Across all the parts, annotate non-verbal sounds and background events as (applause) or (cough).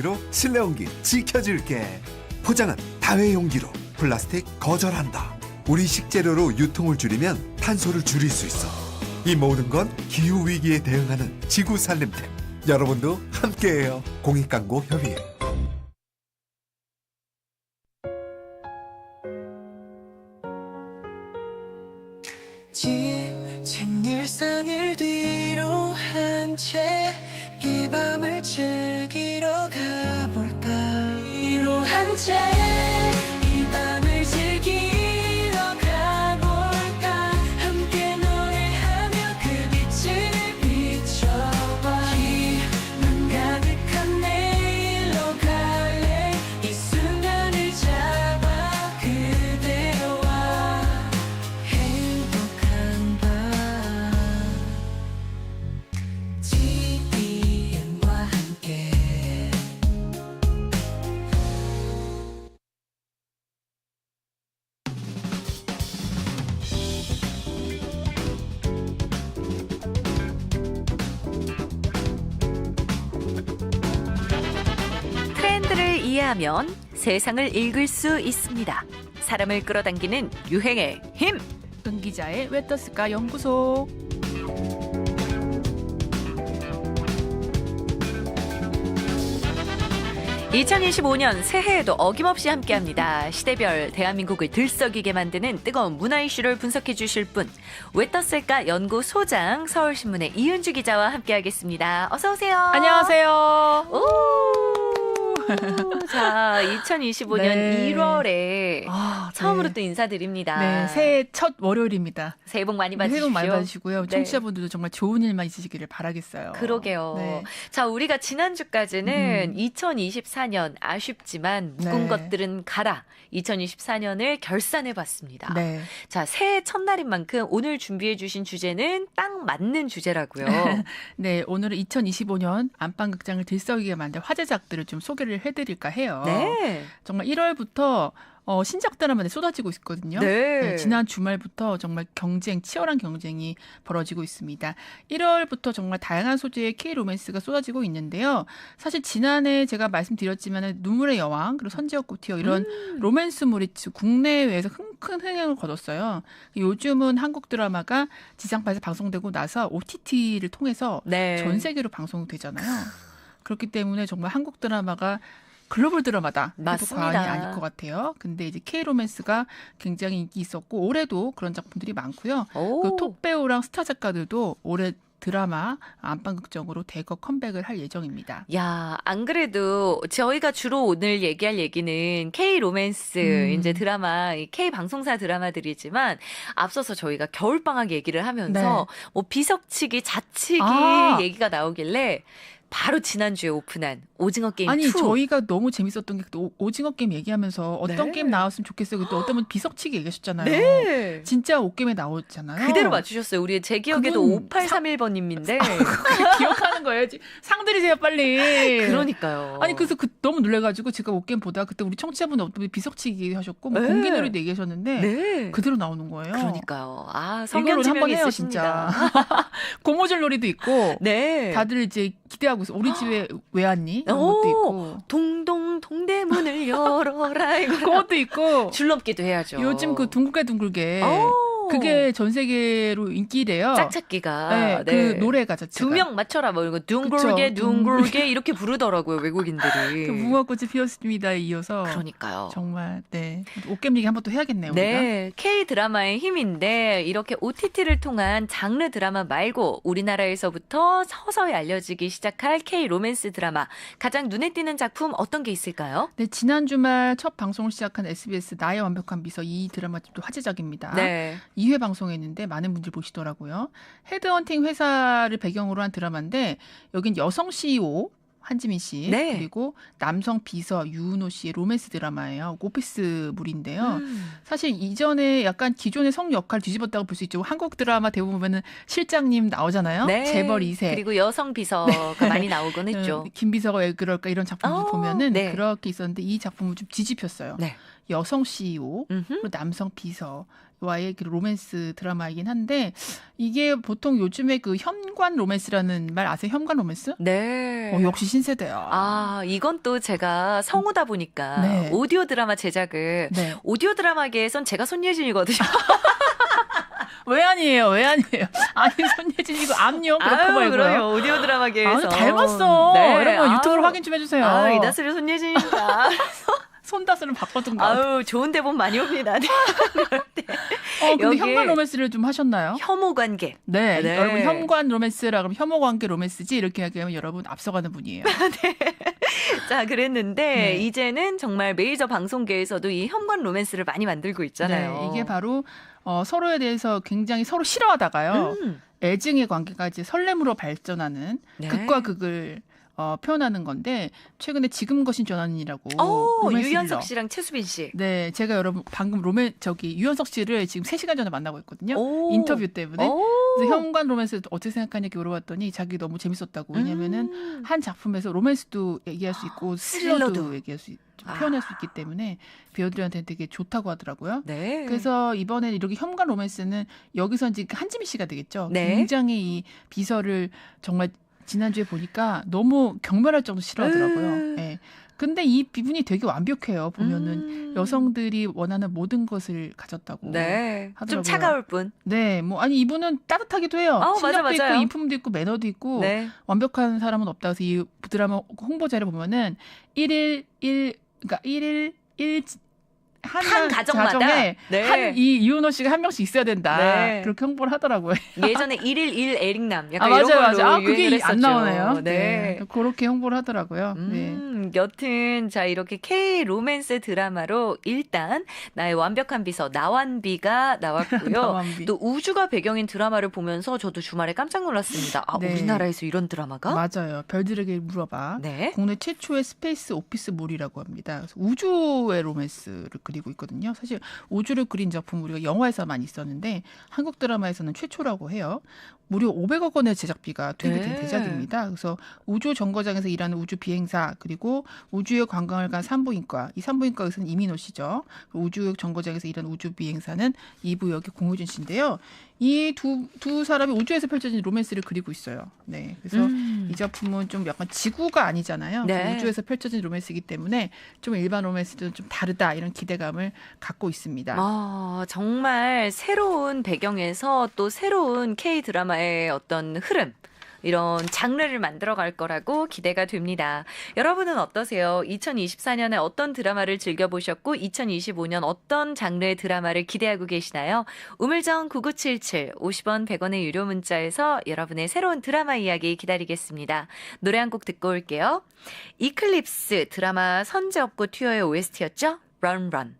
이야기로 실내 온기 지켜줄게. 포장은 다회 용기로 플라스틱 거절한다. 우리 식재료로 유통을 줄이면 탄소를 줄일 수 있어. 이 모든 건 기후 위기에 대응하는 지구 살림템. 여러분도 함께해요. 공익광고 협의회. 이해하면 세상을 읽을 수 있습니다. 사람을 끌어당기는 유행의 힘. 은 기자의 왜 떴을까 연구소. (2025년) 새해에도 어김없이 함께합니다 시대별 대한민국을 들썩이게 만드는 뜨거운 문화 이슈를 분석해 주실 분왜 떴을까 연구 소장 서울신문의 이은주 기자와 함께하겠습니다 어서 오세요 안녕하세요. 오! (laughs) 자 2025년 네. 1월에 아, 처음으로 네. 또 인사드립니다 네, 새해 첫 월요일입니다. 새해 복 많이 새해 받으십시오 복 많이 받으시고요. 네. 청취자분들도 정말 좋은 일만 있으시기를 바라겠어요. 그러게요. 네. 자, 우리가 지난주까지는 음. 2024년 아쉽지만 묵은 네. 것들은 가라. 2024년을 결산해 봤습니다. 네. 자, 새해 첫날인 만큼 오늘 준비해 주신 주제는 딱 맞는 주제라고요. (laughs) 네, 오늘은 2025년 안방극장을 들썩이게 만든 화제작들을 좀 소개를 해드릴까 해요. 네. 정말 1월부터 어, 신작 드라마들이 쏟아지고 있거든요. 네. 네, 지난 주말부터 정말 경쟁, 치열한 경쟁이 벌어지고 있습니다. 1월부터 정말 다양한 소재의 K 로맨스가 쏟아지고 있는데요. 사실 지난해 제가 말씀드렸지만 눈물의 여왕 그리고 선지옥 티어 이런 음. 로맨스물이 국내외에서 큰, 큰 흥행을 거뒀어요. 요즘은 한국 드라마가 지상파에서 방송되고 나서 OTT를 통해서 네. 전 세계로 방송되잖아요. 그렇기 때문에 정말 한국 드라마가 글로벌 드라마다 맞습니다. 과언이 아닐 것 같아요. 근데 이제 K 로맨스가 굉장히 인기 있었고 올해도 그런 작품들이 많고요. 오. 그톱 배우랑 스타 작가들도 올해 드라마 안방극장으로 대거 컴백을 할 예정입니다. 야, 안 그래도 저희가 주로 오늘 얘기할 얘기는 K 로맨스, 음. 이제 드라마, 이 K 방송사 드라마들이지만 앞서서 저희가 겨울 방학 얘기를 하면서 뭐 비석치기, 자치기 네. 아. 얘기가 나오길래 바로 지난주에 오픈한 오징어 게임 아니 2. 저희가 너무 재밌었던 게 또 오징어 게임 얘기하면서 어떤 네. 게임 나왔으면 좋겠어요. 또 어떤 분 비석치기 얘기하셨잖아요. 네. 진짜 옷게임에 나오잖아요. 그대로 맞추셨어요. 우리 제 기억에도 그분 5831번님인데. (laughs) 기억하는 거예요. 상 드리세요 빨리. 그러니까요. 아니 그래서 그 너무 놀래가지고 제가 옷게임 보다 그때 우리 청취자분 어떤 분이 비석치기 하셨고 뭐 네. 공기놀이도 얘기하셨는데 네. 그대로 나오는 거예요. 그러니까요. 아, 이걸로 한번 해요 있으십니다. 진짜. (laughs) 고무줄 놀이도 있고 네. 다들 이제 기대하고 있어. 우리 집에 (gasps) 왜 왔니? 이런 것도 오, 있고 동동 동대문을 (laughs) 열어라 이거 그것도 있고 줄넘기도 해야죠. 요즘 그 둥글게 둥글게 오. 그게 전 세계로 인기래요. 짝찾기가 네, 그 노래가 자체가 두 명 맞춰라 뭐 이거 둥글게. 둥글게 이렇게 부르더라고요 외국인들이. (laughs) 그 무궁화꽃이 피었습니다에 이어서 그러니까요. 정말 네 옷게임 얘기 한번 또 해야겠네요. 우리가. 네, K 드라마의 힘인데 이렇게 OTT를 통한 장르 드라마 말고 우리나라에서부터 서서히 알려지기 시작할 K 로맨스 드라마 가장 눈에 띄는 작품 어떤 게 있을까요? 네, 지난 주말 첫 방송을 시작한 SBS 나의 완벽한 미소 이 드라마 도 화제작입니다. 네. 2회 방송했는데 많은 분들이 보시더라고요. 헤드헌팅 회사를 배경으로 한 드라마인데 여긴 여성 CEO 한지민 씨 네. 그리고 남성 비서 유은호 씨의 로맨스 드라마예요. 오피스물인데요. 음. 사실 이전에 약간 기존의 성 역할 뒤집었다고 볼 수 있죠. 한국 드라마 대부분 보면은 실장님 나오잖아요. 네. 재벌 2세. 그리고 여성 비서가 (laughs) 많이 나오곤 했죠. 음, 김 비서가 왜 그럴까 이런 작품들 어, 보면은 네. 그렇게 있었는데 이 작품은 좀 뒤집혔어요. 네. 여성 CEO. 그리고 남성 비서 와의 그 로맨스 드라마이긴 한데 이게 보통 요즘에 그 현관 로맨스라는 말 아세요? 현관 로맨스? 네. 어, 역시 신세대야. 아, 이건 또 제가 성우다 보니까 네. 오디오 드라마 제작을 네. 오디오 드라마계에선 제가 손예진이거든요. (laughs) 왜 아니에요? 왜 아니에요? 아니 손예진 이거 압력 그렇고 말고요. 그럼요. 오디오 드라마계에서. 아, 닮았어. 네. 여러분 유튜브로 아유. 확인 좀 해주세요. 아, 이다슬의 손예진입니다. (laughs) 손다스를 바꿔둔가. 아유, 좋은 대본 많이 옵니다. 네. (laughs) 어, 근데 현관 로맨스를 좀 하셨나요? 혐오 관계. 네, 네. 여러분 현관 로맨스라 그러면 혐오 관계 로맨스지 이렇게 얘기하면 여러분 앞서가는 분이에요. (laughs) 자, 그랬는데 네. 이제는 정말 메이저 방송계에서도 이 현관 로맨스를 많이 만들고 있잖아요. 네, 이게 바로 어, 서로에 대해서 굉장히 서로 싫어하다가요. 음, 애증의 관계가 이제 설렘으로 발전하는 네. 극과 극을 어, 표현하는 건데 최근에 지금 것인 전환이라고 오, 로맨스 유연석 릴러. 씨랑 최수빈 씨. 네, 제가 여러분 방금 로맨 저기 유연석 씨를 지금 3시간 전에 만나고 있거든요. 오. 인터뷰 때문에. 오. 그래서 현관 로맨스 어떻게 생각하냐 이렇게 물어봤더니 자기 너무 재밌었다고. 왜냐면은 음. 한 작품에서 로맨스도 얘기할 수 있고 스릴러도, 스릴러도. 얘기할 수 있, 아. 표현할 수 있기 때문에 배우들한테 되게 좋다고 하더라고요. 네. 그래서 이번에 이렇게 현관 로맨스는 여기서 이제 한지미 씨가 되겠죠. 네. 굉장히 이 비서를 정말 지난주에 보니까 너무 경멸할 정도 싫어하더라고요. 음. 예. 근데 이 비분이 되게 완벽해요. 보면은 음. 여성들이 원하는 모든 것을 가졌다고. 네. 좀 하더라고요. 차가울 뿐. 네, 뭐 아니 이분은 따뜻하기도 해요. 어, 맞아, 실력도 맞아요. 있고 인품도 있고 매너도 있고 네. 완벽한 사람은 없다. 그래서 이 드라마 홍보자를 보면은 1일 1 그러니까 1일 1 한, 한 가정마다 네. 한이 이윤호 씨가 한 명씩 있어야 된다. 네. 그렇게 홍보를 하더라고요. (laughs) 예전에 1일 1 에릭남 약간 아 이런 맞아요, 걸로 맞아요. 아 그게 했었죠. 안 나오네요. 네. 그렇게 홍보를 하더라고요. 네. 음, 여튼 자 이렇게 K 로맨스 드라마로 일단 나의 완벽한 비서 나완비가 (laughs) 나왔고요. 나완비. 또 우주가 배경인 드라마를 보면서 저도 주말에 깜짝 놀랐습니다. 아 네. 우리나라에서 이런 드라마가? 맞아요. 별들에게 물어봐. 네. 국내 최초의 스페이스 오피스몰이라고 합니다. 우주의 로맨스를 그리고 있거든요. 사실 우주를 그린 작품 우리가 영화에서 많이 있었는데 한국 드라마에서는 최초라고 해요. 무려 500억 원의 제작비가 투입이 된 네. 대작입니다. 그래서 우주 정거장에서 일하는 우주 비행사 그리고 우주의 관광을 간 산부인과 이 산부인과에서는 이민호 씨죠. 우주 정거장에서 일하는 우주 비행사는 이부 역의 공효진 씨인데요. 이두두 사람이 우주에서 펼쳐진 로맨스를 그리고 있어요. 네, 그래서 음. 이 작품은 좀 약간 지구가 아니잖아요. 네. 우주에서 펼쳐진 로맨스이기 때문에 좀 일반 로맨스도 좀 다르다 이런 기대감을 갖고 있습니다. 아, 정말 새로운 배경에서 또 새로운 K 드라마의 어떤 흐름 이런 장르를 만들어 갈 거라고 기대가 됩니다. 여러분은 어떠세요? 2024년에 어떤 드라마를 즐겨보셨고 2025년 어떤 장르의 드라마를 기대하고 계시나요? 우물정 9977 50원 100원의 유료 문자에서 여러분의 새로운 드라마 이야기 기다리겠습니다. 노래 한 곡 듣고 올게요. 이클립스 드라마 선제 없고 튀어의 OST였죠? Run Run.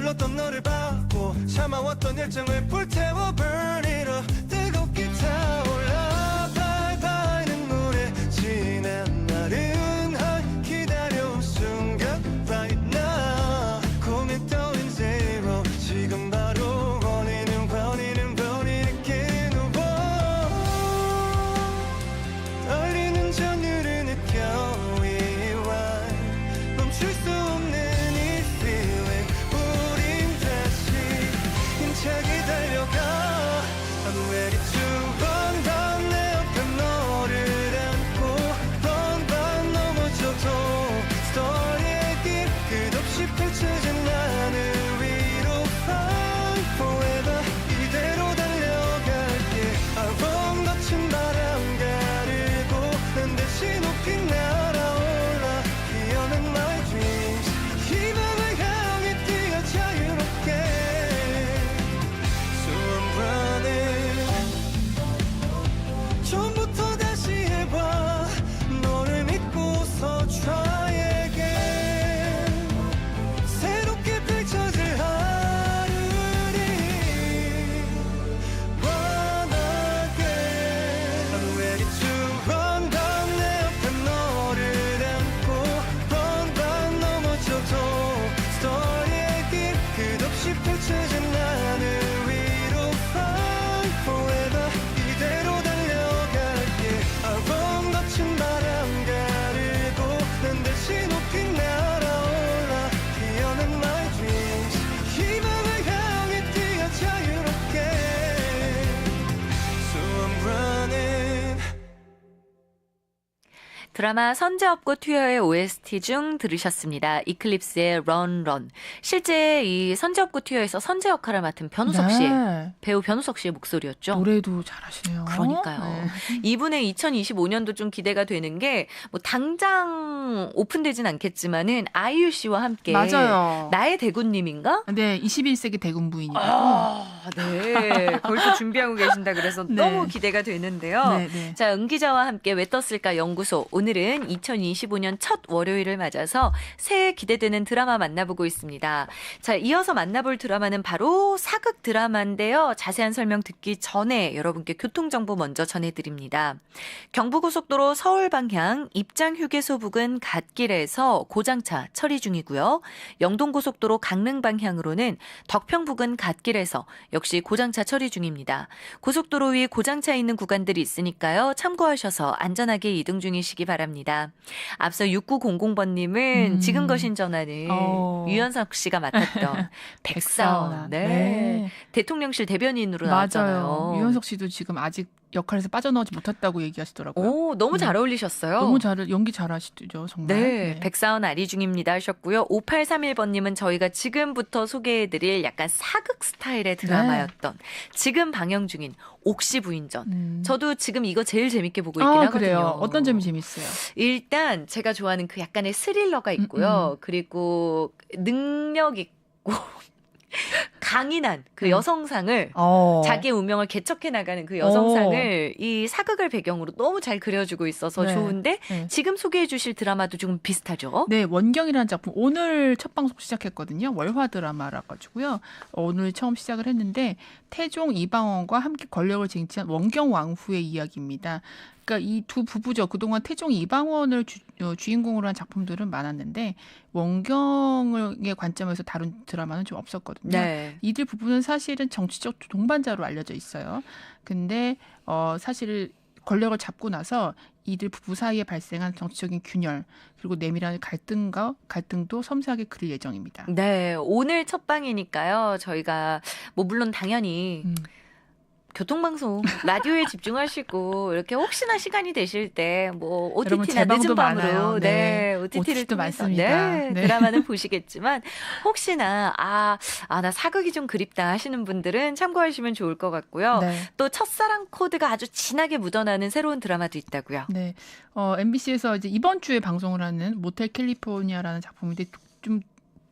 서툴렀던 너를 바고 참아왔던 열정을 불태워 드라마 선제업고 튀어의 OST 중 들으셨습니다. 이클립스의 런 런. 실제 이 선제업고 튀어에서 선제 역할을 맡은 변우석 씨, 네. 배우 변우석 씨의 목소리였죠. 노래도 잘하시네요. 그러니까요. 네. 이분의 2025년도 좀 기대가 되는 게 뭐 당장 오픈되진 않겠지만은 아이유 씨와 함께 맞아요. 나의 대군님인가? 네, 21세기 대군 부인이라고. 아, 네. 또 준비하고 계신다 그래서 (laughs) 네. 너무 기대가 되는데요. 네, 네. 자, 은 기자와 함께 왜 떴을까 연구소. 오늘 은 2025년 첫 월요일을 맞아서 새해 기대되는 드라마 만나보고 있습니다. 자, 이어서 만나볼 드라마는 바로 사극 드라마인데요. 자세한 설명 듣기 전에 여러분께 교통정보 먼저 전해드립니다. 경부고속도로 서울 방향 입장 휴게소 부근 갓길에서 고장차 처리 중이고요. 영동고속도로 강릉 방향으로는 덕평 부근 갓길에서 역시 고장차 처리 중입니다. 고속도로 위 고장차 있는 구간들이 있으니까요. 참고하셔서 안전하게 이동 중이시기 바랍니다. 앞서 6900번님은 음. 지금 거신 전화는 어. 유연석 씨가 맡았던 (laughs) 백사원. 네. 대통령실 대변인으로 나왔잖아요. 맞아요. 유현석 씨도 지금 아직 역할에서 빠져나오지 못했다고 얘기하시더라고요. 오, 너무 잘 음. 어울리셨어요. 너무 잘 연기 잘하시죠, 정말. 네, 백사원 아리 중입니다 하셨고요. 5831번님은 저희가 지금부터 소개해드릴 약간 사극 스타일의 드라마였던 지금 방영 중인 옥시 부인전. 음. 저도 지금 이거 제일 재밌게 보고 있긴 아, 하거든요. 그래요. 어떤 점이 재밌어요? 일단 제가 좋아하는 그 약간의 스릴러가 있고요. 그리고 능력 있고 (laughs) 강인한 그 음. 여성상을 어. 자기의 운명을 개척해 나가는 그 여성상을 이 사극을 배경으로 너무 잘 그려주고 있어서 네. 좋은데 네. 지금 소개해 주실 드라마도 조금 비슷하죠? 네, 원경이라는 작품 오늘 첫 방송 시작했거든요. 월화 드라마라 가지고요. 오늘 처음 시작을 했는데 태종 이방원과 함께 권력을 쟁취한 원경 왕후의 이야기입니다. 그러니까 이 두 부부죠. 그동안 태종 이방원을 주, 어, 주인공으로 한 작품들은 많았는데 원경의 관점에서 다룬 드라마는 좀 없었거든요. 네. 이들 부부는 사실은 정치적 동반자로 알려져 있어요. 근데 어 사실 권력을 잡고 나서 이들 부부 사이에 발생한 정치적인 균열 그리고 내밀한 갈등과 갈등도 섬세하게 그릴 예정입니다. 네, 오늘 첫 방이니까요. 저희가 뭐 물론 당연히 음. 교통방송 라디오에 집중하시고 이렇게 혹시나 시간이 되실 때 뭐 OTT나 늦은 밤으로. 네, 네. OTT를 통해서 많습니다. 네, 네. 드라마는 (laughs) 보시겠지만 혹시나 아, 아, 나 사극이 좀 그립다 하시는 분들은 참고하시면 좋을 것 같고요. 네. 또 첫사랑 코드가 아주 진하게 묻어나는 새로운 드라마도 있다고요. 네. 어, MBC에서 이제 이번 주에 방송을 하는 모텔 캘리포니아라는 작품인데 독- 좀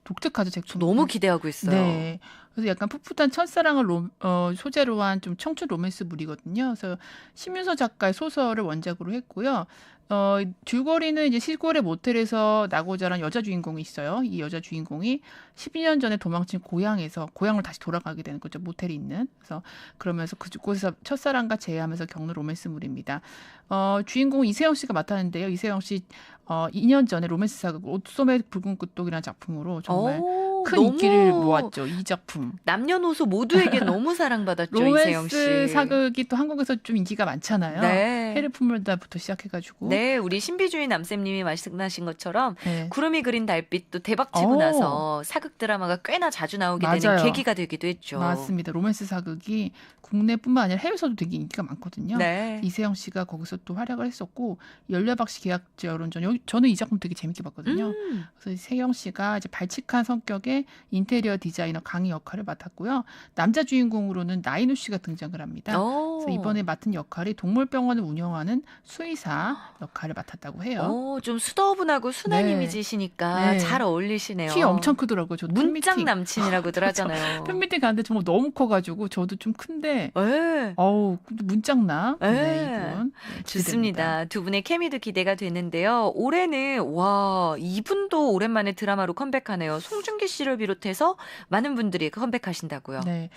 독특하죠, 저 제품. 너무 기대하고 있어요. 네. 그래서 약간 풋풋한 첫사랑을 로, 어, 소재로 한 좀 청춘 로맨스물이거든요. 그래서 심윤서 작가의 소설을 원작으로 했고요. 어, 줄거리는 이제 시골의 모텔에서 나고 자란 여자 주인공이 있어요. 이 여자 주인공이 12년 전에 도망친 고향에서 고향으로 다시 돌아가게 되는 거죠. 모텔이 있는. 그래서 그러면서 그곳에서 첫사랑과 재회하면서 겪는 로맨스물입니다. 어, 주인공 이세영 씨가 맡았는데요. 이세영 씨 어, 2년 전에 로맨스 사극 옷소매 붉은 끝독이라는 작품으로 정말 오, 큰 인기를 모았죠. 이 작품. 남녀노소 모두에게 너무 사랑받았죠, 이세영 씨. 로맨스 사극이 또 한국에서 좀 인기가 많잖아요. 네. 해를 품물다부터 시작해가지고. 네, 우리 신비주의 남쌤님이 말씀하신 것처럼 네. 구름이 그린 달빛도 대박치고 오. 나서 사극 드라마가 꽤나 자주 나오게 되는 맞아요. 계기가 되기도 했죠. 맞습니다. 로맨스 사극이 국내뿐만 아니라 해외에서도 되게 인기가 많거든요. 네. 이세영 씨가 거기서 또 활약을 했었고 열려박씨 계약제 여론전 저는 이 작품 되게 재밌게 봤거든요. 음, 그래서 세영 씨가 이제 발칙한 성격의 인테리어 디자이너 강희 역할을 맡았고요. 남자 주인공으로는 나인우 씨가 등장을 합니다. 오. 그래서 이번에 맡은 역할이 동물병원을 운영하는 수의사 역할을 맡았다고 해요. 오, 좀 수더분하고 순한 네. 이미지시니까 네. 잘 어울리시네요. 키 엄청 크더라고요. 저 문짝 남친이라고들 (laughs) 하잖아요. 팬미팅 가는데 정말 너무 커가지고 저도 좀 큰데 네. 어우 문짝나 네. 네, 이분 네. 좋습니다. 두 분의 케미도 기대가 되는데요. 올해는 와 이분도 오랜만에 드라마로 컴백하네요. 송중기 씨를 비롯해서 많은 분들이 컴백하신다고요. 네.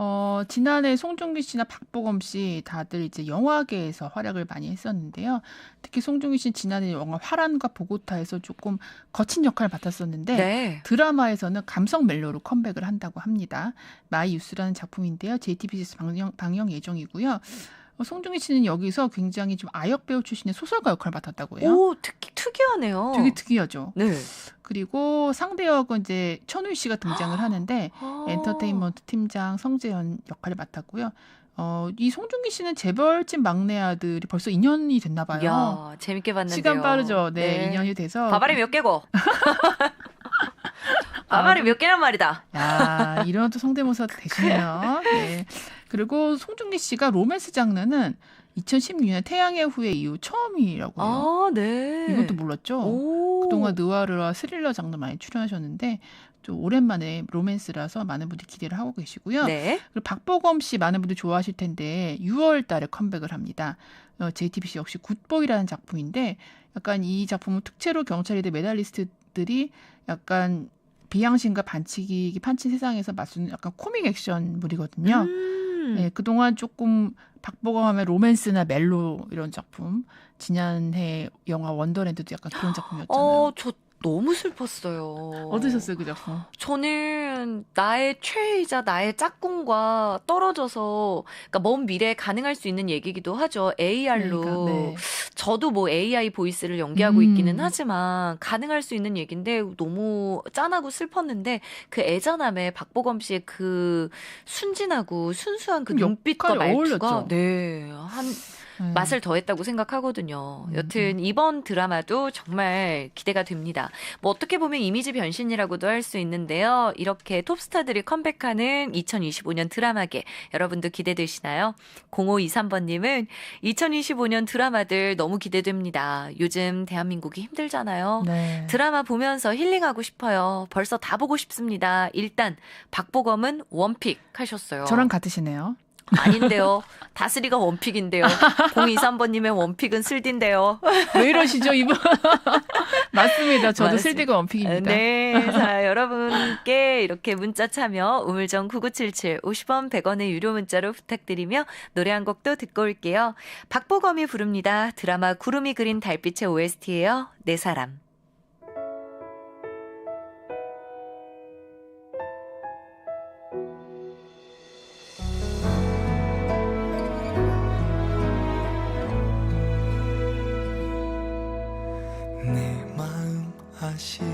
어, 지난해 송중기 씨나 박보검 씨 다들 이제 영화계에서 활약을 많이 했었는데요. 특히 송중기 씨는 지난해 영화 화란과 보고타에서 조금 거친 역할을 맡았었는데 네. 드라마에서는 감성 멜로로 컴백을 한다고 합니다. 마이 유스라는 작품인데요. JTBC에서 방영, 방영 예정이고요. 어, 송중기 씨는 여기서 굉장히 좀 아역 배우 출신의 소설가 역할을 맡았다고 해요. 오, 특히 특이하네요. 되게 특이하죠. 네. 그리고 상대 역은 이제 천우희 씨가 등장을 (gasps) 하는데 아. 엔터테인먼트 팀장 성재현 역할을 맡았고요. 어, 이 송중기 씨는 재벌집 막내 아들이 벌써 2년이 됐나 봐요. 야, 재밌게 봤는데요. 시간 빠르죠. 네, 2년이 돼서. 바바리 몇 개고? (laughs) 바바리 몇 개란 말이다. 야, 이런 또 성대모사 되시네요. 네. 그리고 송중기 씨가 로맨스 장르는 2016년 태양의 후예 이후 처음이라고 해요. 아, 네. 이것도 몰랐죠? 오. 그동안 느와르와 스릴러 장르 많이 출연하셨는데 좀 오랜만에 로맨스라서 많은 분들이 기대를 하고 계시고요. 네. 그리고 박보검 씨 많은 분들이 좋아하실 텐데 6월 달에 컴백을 합니다. 어, JTBC 역시 굿보이라는 작품인데 약간 이 작품은 특채로 경찰에 대해 메달리스트들이 약간 비양심과 반칙이 판친 세상에서 맞서는 약간 코믹 액션물이거든요. 음. 네, 그동안 조금 박보검 하면 로맨스나 멜로 이런 작품 지난해 영화 원더랜드도 약간 그런 작품이었잖아요. 어, 저 너무 슬펐어요. 어떠셨어요 그 작품? 저는 나의 최애이자 나의 짝꿍과 떨어져서 그러니까 먼 미래에 가능할 수 있는 얘기기도 하죠. AR로 그러니까, 네. 저도 뭐 AI 보이스를 연기하고 음. 있기는 하지만 가능할 수 있는 얘기인데 너무 짠하고 슬펐는데 그 애잔함에 박보검 씨의 그 순진하고 순수한 그그 눈빛과 말투가. 네. 한 네. 맛을 더했다고 생각하거든요. 음, 여튼 이번 드라마도 정말 기대가 됩니다. 뭐 어떻게 보면 이미지 변신이라고도 할 수 있는데요. 이렇게 톱스타들이 컴백하는 2025년 드라마계 여러분도 기대되시나요? 0523번님은 2025년 드라마들 너무 기대됩니다. 요즘 대한민국이 힘들잖아요. 네. 드라마 보면서 힐링하고 싶어요. 벌써 다 보고 싶습니다. 일단 박보검은 원픽 하셨어요. 저랑 같으시네요. 아닌데요. 다스리가 원픽인데요. 023번님의 원픽은 슬딘데요. 왜 이러시죠 이분? (laughs) 맞습니다. 저도 맞습니다. 슬디가 원픽입니다. 네. 자, 여러분께 이렇게 문자 참여 우물정 9977 50원 100원의 유료 문자로 부탁드리며 노래 한 곡도 듣고 올게요. 박보검이 부릅니다. 드라마 구름이 그린 달빛의 OST예요. 내 사람. 마음 아시나요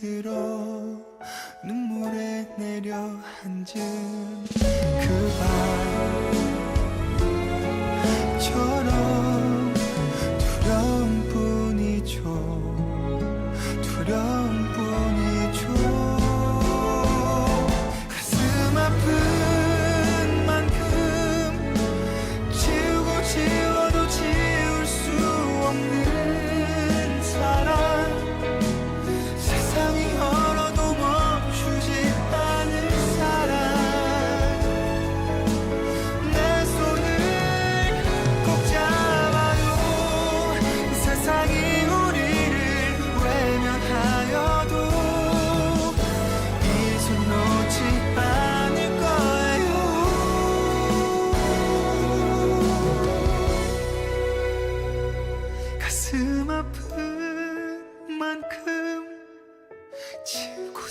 들어 눈물에 내려 앉은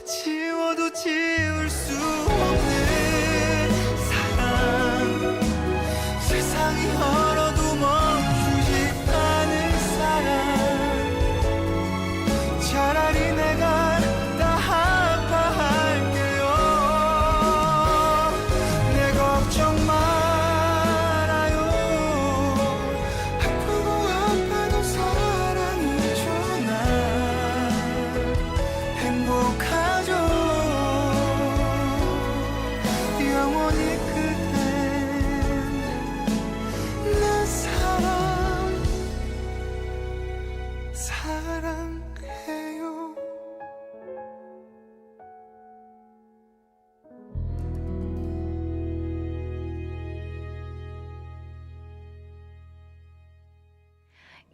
지워도 지울 수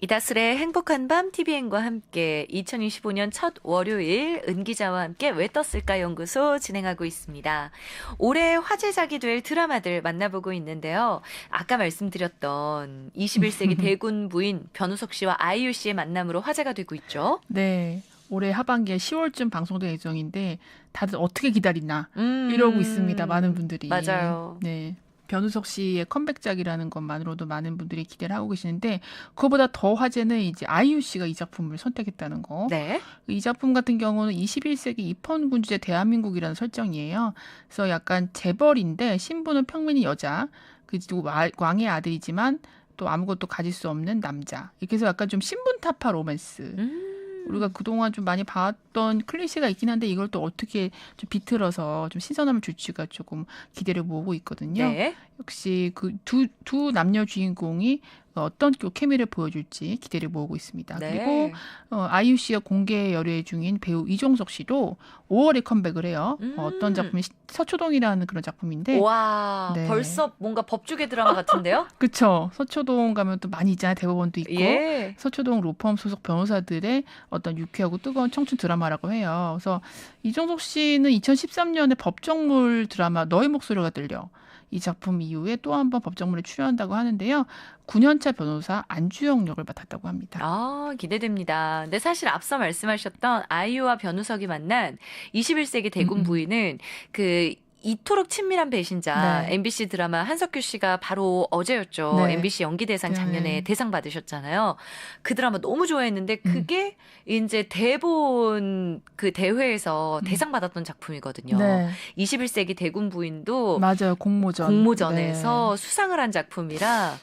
이다슬의 행복한 밤 TVN과 함께 2025년 첫 월요일 은 기자와 함께 왜 떴을까 연구소 진행하고 있습니다. 올해 화제작이 될 드라마들 만나보고 있는데요. 아까 말씀드렸던 21세기 (laughs) 대군 부인 변우석 씨와 아이유 씨의 만남으로 화제가 되고 있죠. 네. 올해 하반기에 10월쯤 방송될 예정인데 다들 어떻게 기다리나 음, 이러고 있습니다. 많은 분들이. 맞아요. 네. 변우석 씨의 컴백작이라는 것만으로도 많은 분들이 기대를 하고 계시는데 그거보다 더 화제는 이제 아이유 씨가 이 작품을 선택했다는 거. 네. 이 작품 같은 경우는 21세기 입헌군 주제 대한민국이라는 설정이에요. 그래서 약간 재벌인데 신부는 평민이 여자, 그리고 와- 왕의 아들이지만 또 아무것도 가질 수 없는 남자. 이렇게 해서 약간 좀 신분 타파 로맨스. 음. 우리가 그동안 좀 많이 봤던 클리셰가 있긴 한데 이걸 또 어떻게 좀 비틀어서 좀 신선함을 줄지가 조금 기대를 모으고 있거든요. 네. 역시 그 두 두 남녀 주인공이 어떤 또 케미를 보여줄지 기대를 모으고 있습니다. 네. 그리고 어, 아이유 씨가 공개 열애 중인 배우 이종석 씨도 5월에 컴백을 해요. 음. 어, 어떤 작품이 시- 서초동이라는 그런 작품인데, 와, 네. 벌써 뭔가 법조계 드라마 같은데요? (laughs) 그쵸? 서초동 가면 또 많이 있잖아요. 대법원도 있고. 예. 서초동 로펌 소속 변호사들의 어떤 유쾌하고 뜨거운 청춘 드라마라고 해요. 그래서 이종석 씨는 2013년에 법정물 드라마 너의 목소리가 들려 이 작품 이후에 또 한 번 법정물에 출연한다고 하는데요. 9년차 변호사 안주영 역을 맡았다고 합니다. 아, 기대됩니다. 근데 사실 앞서 말씀하셨던 아이유와 변우석이 만난 21세기 대군 음, 음. 부인은 그 이토록 친밀한 배신자 네. MBC 드라마 한석규 씨가 바로 어제였죠. 네. MBC 연기 대상 작년에 네. 대상 받으셨잖아요. 그 드라마 너무 좋아했는데 음. 그게 이제 대본 그 대회에서 음. 대상 받았던 작품이거든요. 네, 21세기 대군 부인도 맞아요. 공모전. 공모전에서 네. 수상을 한 작품이라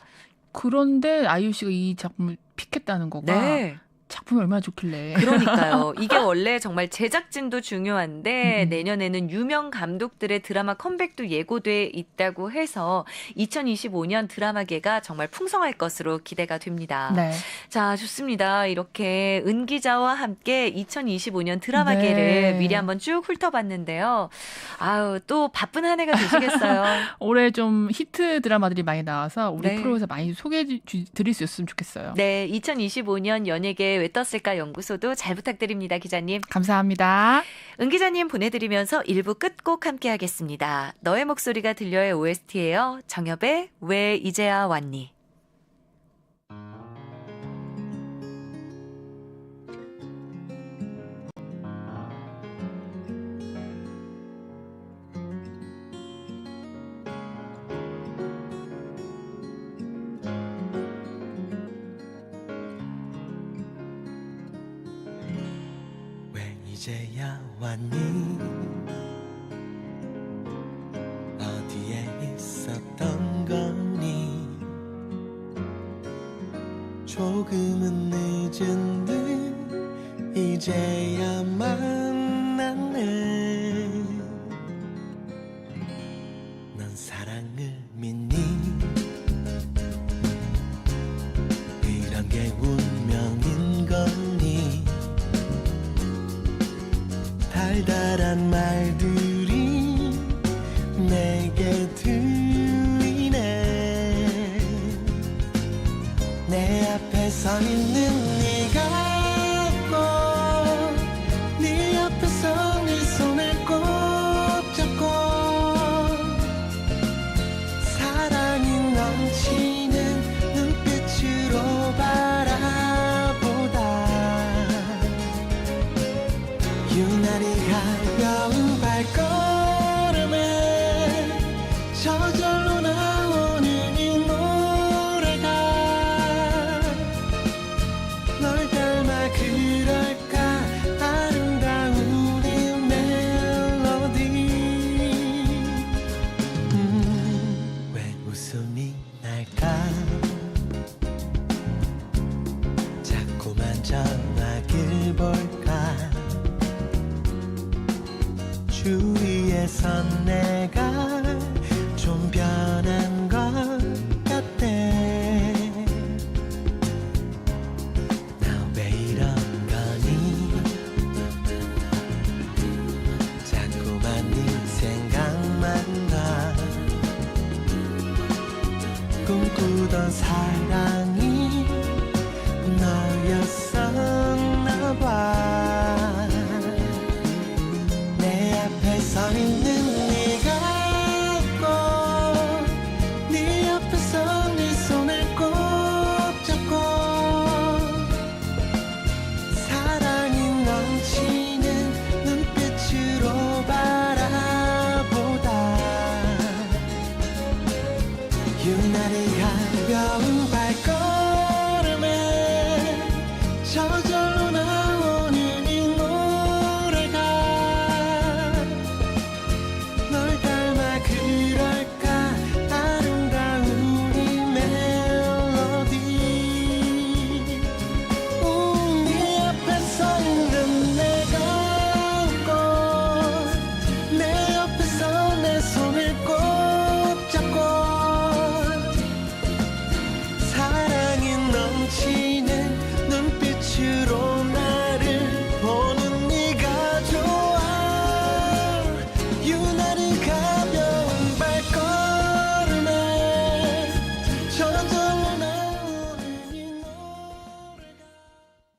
그런데 아이유 씨가 이 작품을 픽했다는 거가 네. 작품이 얼마나 좋길래. 그러니까요. (laughs) 이게 원래 정말 제작진도 중요한데 음. 내년에는 유명 감독들의 드라마 컴백도 예고돼 있다고 해서 2025년 드라마계가 정말 풍성할 것으로 기대가 됩니다. 네. 자, 좋습니다. 이렇게 은 기자와 함께 2025년 드라마계를 네. 미리 한번 쭉 훑어봤는데요. 아유, 또 바쁜 한 해가 되시겠어요. (laughs) 올해 좀 히트 드라마들이 많이 나와서 우리 네. 프로에서 많이 소개해 주- 드릴 수 있으면 좋겠어요. 네, 2025년 연예계 왜 떴을까 연구소도 잘 부탁드립니다, 기자님. 감사합니다. 은 기자님 보내드리면서 1부 끝곡 함께 하겠습니다. 너의 목소리가 들려의 OST예요. 정엽의 왜 이제야 왔니? 달달한 말들이 내게 들리네. 내 앞에 서 있는 선 내가